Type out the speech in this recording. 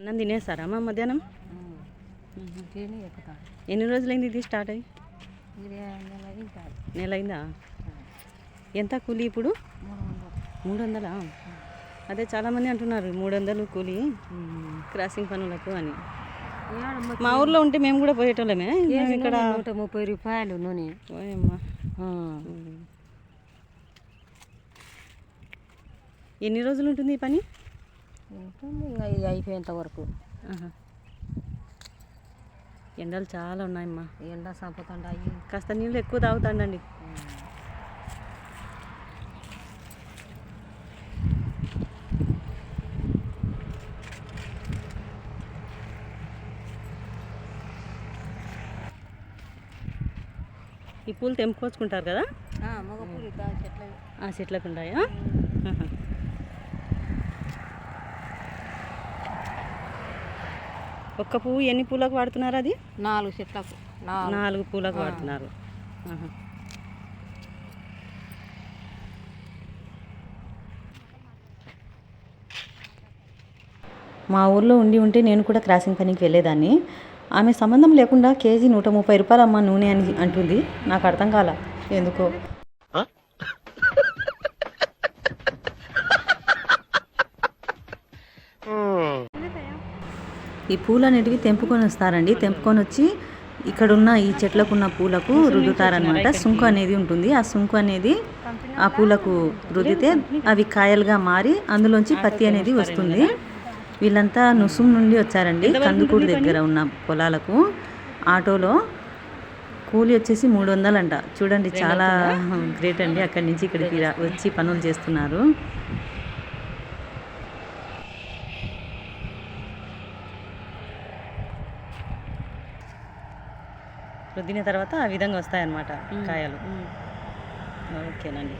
అన్నం అమ్మ మధ్యాహ్నం? ఎన్ని రోజులైంది ఇది స్టార్ట్ అయ్యి? నెల అయిందా ఎంత కూలి ఇప్పుడు? మూడు వందలు. అదే చాలామంది అంటున్నారు మూడు వందలు కూలి క్రాసింగ్ పనులకు అని. మా ఊర్లో ఉంటే మేము కూడా పోయేటోళ్ళమే. ఇక్కడ నూట ముప్పై రూపాయలు నూనె. ఓయమ్మా. ఎన్ని రోజులు ఉంటుంది ఈ పని? ఉంటుంది ఇంకా ఇది అయిపోయేంత వరకు. ఎండలు చాలా ఉన్నాయమ్మా. ఎండ సంపుతుండాయి. కాస్త నీళ్ళు ఎక్కువ తాగుతాండండి ఈ పూలు తెంపుకొచ్చుకుంటారు కదా? మగ పూలు చెట్లు ఆ చెట్లకు ఉన్నాయా ఒక్క పువ్వు ఎన్ని పూలకు వాడుతున్నారు అది? నాలుగు చెట్లకు నాలుగు. పూలకు వాడుతున్నారు. మా ఊర్లో ఉండి ఉంటే నేను కూడా క్రాసింగ్ పనికి వెళ్ళేదాన్ని. ఆమె సంబంధం లేకుండా కేజీ నూట ముప్పై రూపాయలు అమ్మ నూనె అని అంటుంది. నాకు అర్థం కాల. ఎందుకో? ఈ పూలు అనేటివి తెంపుకొని వస్తారండి. తెంపుకొని వచ్చి ఇక్కడున్న ఈ చెట్లకున్న పూలకు రుద్దుతారనమాట సుంకు అనేది ఉంటుంది. ఆ సుంకు అనేది ఆ పూలకు రుద్దితే అవి కాయలుగా మారి అందులోంచి పత్తి అనేది వస్తుంది. వీళ్ళంతా నుసుం నుండి వచ్చారండి. కందుకూరు దగ్గర ఉన్న పొలాలకు. ఆటోలో కూలి వచ్చేసి మూడు వందలంట చూడండి చాలా గ్రేట్ అండి. అక్కడి నుంచి ఇక్కడికి వచ్చి పనులు చేస్తున్నారు. రుద్దిన తర్వాత ఆ విధంగా వస్తాయన్నమాట కాయలు. ఓకేనండి.